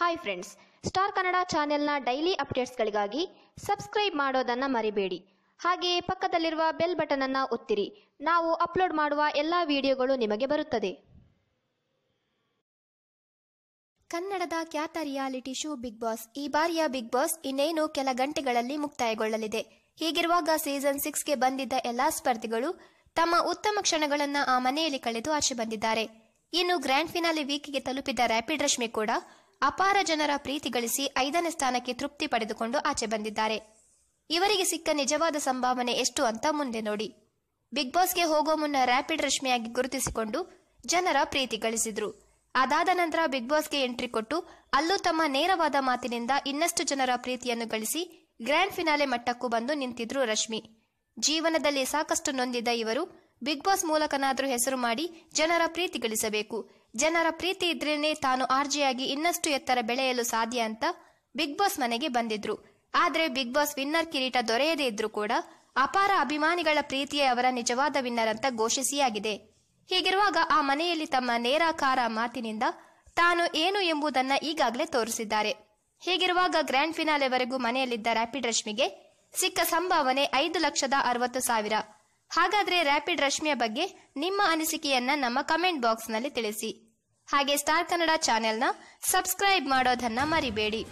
Hi friends star Kannada ಚಾನೆಲ್ನ daily ಅಪ್ಡೇಟ್ಸ್ಗಳಿಗಾಗಿ subscribe ಮಾಡೋದನ್ನು ಮರಿಬೇಡಿ. ಹಾಗೆಯೇ ಪಕ್ಕದಲ್ಲಿರುವ ಬೆಲ್ ಬಟನ್ ಅನ್ನ ಒತ್ತಿರಿ. ನಾವು ಅಪ್ಲೋಡ್ ಮಾಡುವ ಎಲ್ಲ ವಿಡಿಯೋಗಳು ನಿಮಗೆ ಬರುತ್ತದೆ. ಕನ್ನಡದ ಖ್ಯಾತ ರಿಯಾಲಿಟಿ ಶೋ ಬಿಗ್ ಬಾಸ್ ಈ ಬಾರಿಯ ಬಿಗ್ ಬಾಸ್ ಇನ್ನೇನು ಕೆಲ ಗಂಟೆಗಳಲ್ಲಿ ಮುಕ್ತಾಯಗೊಳ್ಳಲಿದೆ. ಹೀಗಿರುವಾಗ ಸೀಸನ್ ಸಿಕ್ಸ್ಗೆ ಬಂದಿದ್ದ ಎಲ್ಲಾ ಸ್ಪರ್ಧಿಗಳು ತಮ್ಮ ಉತ್ತಮ ಕ್ಷಣಗಳನ್ನು ಆ ಮನೆಯಲ್ಲಿ ಕಳೆದು ಆಚೆ ಬಂದಿದ್ದಾರೆ. ಇನ್ನು ಗ್ರ್ಯಾಂಡ್ ಫಿನಾಲೆ ವೀಕ್ಗೆ ತಲುಪಿದ ರ್ಯಾಪಿಡ್ ರಶ್ಮಿ ಕೂಡ ಅಪಾರ ಜನರ ಪ್ರೀತಿ ಗಳಿಸಿ ಐದನೇ ಸ್ಥಾನಕ್ಕೆ ತೃಪ್ತಿ ಪಡೆದುಕೊಂಡು ಆಚೆ ಬಂದಿದ್ದಾರೆ. ಇವರಿಗೆ ಸಿಕ್ಕ ನಿಜವಾದ ಸಂಭಾವನೆ ಎಷ್ಟು ಅಂತ ಮುಂದೆ ನೋಡಿ. ಬಿಗ್ ಬಾಸ್ಗೆ ಹೋಗೋ ಮುನ್ನ ರ್ಯಾಪಿಡ್ ರಶ್ಮಿಯಾಗಿ ಗುರುತಿಸಿಕೊಂಡು ಜನರ ಪ್ರೀತಿ ಗಳಿಸಿದ್ರು. ಅದಾದ ನಂತರ ಬಿಗ್ ಬಾಸ್ಗೆ ಎಂಟ್ರಿ ಕೊಟ್ಟು ಅಲ್ಲೂ ತಮ್ಮ ನೇರವಾದ ಮಾತಿನಿಂದ ಇನ್ನಷ್ಟು ಜನರ ಪ್ರೀತಿಯನ್ನು ಗಳಿಸಿ ಗ್ರ್ಯಾಂಡ್ ಫಿನಾಲೆ ಮಟ್ಟಕ್ಕೂ ಬಂದು ನಿಂತಿದ್ರು ರಶ್ಮಿ. ಜೀವನದಲ್ಲಿ ಸಾಕಷ್ಟು ನೊಂದಿದ್ದ ಇವರು ಬಿಗ್ ಬಾಸ್ ಮೂಲಕನಾದರೂ ಹೆಸರು ಮಾಡಿ ಜನರ ಪ್ರೀತಿ ಗಳಿಸಬೇಕು. ಜನರ ಪ್ರೀತಿ ಇದ್ರೇನೆ ತಾನು ಆರ್ಜಿಯಾಗಿ ಇನ್ನಷ್ಟು ಎತ್ತರ ಬೆಳೆಯಲು ಸಾಧ್ಯ ಅಂತ ಬಿಗ್ ಬಾಸ್ ಮನೆಗೆ ಬಂದಿದ್ರು. ಆದ್ರೆ ಬಿಗ್ ಬಾಸ್ ವಿನ್ನರ್ ಕಿರೀಟ ದೊರೆಯದೇ ಇದ್ರೂ ಕೂಡ ಅಪಾರ ಅಭಿಮಾನಿಗಳ ಪ್ರೀತಿಯೇ ಅವರ ನಿಜವಾದ ವಿನ್ನರ್ ಅಂತ ಘೋಷಿಸಿಯಾಗಿದೆ. ಹೀಗಿರುವಾಗ ಆ ಮನೆಯಲ್ಲಿ ತಮ್ಮ ನೇರಾಕಾರ ಮಾತಿನಿಂದ ತಾನು ಏನು ಎಂಬುದನ್ನ ಈಗಾಗಲೇ ತೋರಿಸಿದ್ದಾರೆ. ಹೀಗಿರುವಾಗ ಗ್ರ್ಯಾಂಡ್ ಫಿನಾಲೆವರೆಗೂ ಮನೆಯಲ್ಲಿದ್ದ ರ್ಯಾಪಿಡ್ ರಶ್ಮಿಗೆ ಸಿಕ್ಕ ಸಂಭಾವನೆ ಐದು ಲಕ್ಷದ ಅರವತ್ತು ಸಾವಿರ. ಹಾಗಾದ್ರೆ ರ್ಯಾಪಿಡ್ ರಶ್ಮಿಯ ಬಗ್ಗೆ ನಿಮ್ಮ ಅನಿಸಿಕೆಯನ್ನ ನಮ್ಮ ಕಮೆಂಟ್ ಬಾಕ್ಸ್ನಲ್ಲಿ ತಿಳಿಸಿ. ಹಾಗೆ ಸ್ಟಾರ್ ಕನ್ನಡ ಚಾನೆಲ್ನ ಸಬ್ಸ್ಕ್ರೈಬ್ ಮಾಡೋದನ್ನ ಮರಿಬೇಡಿ.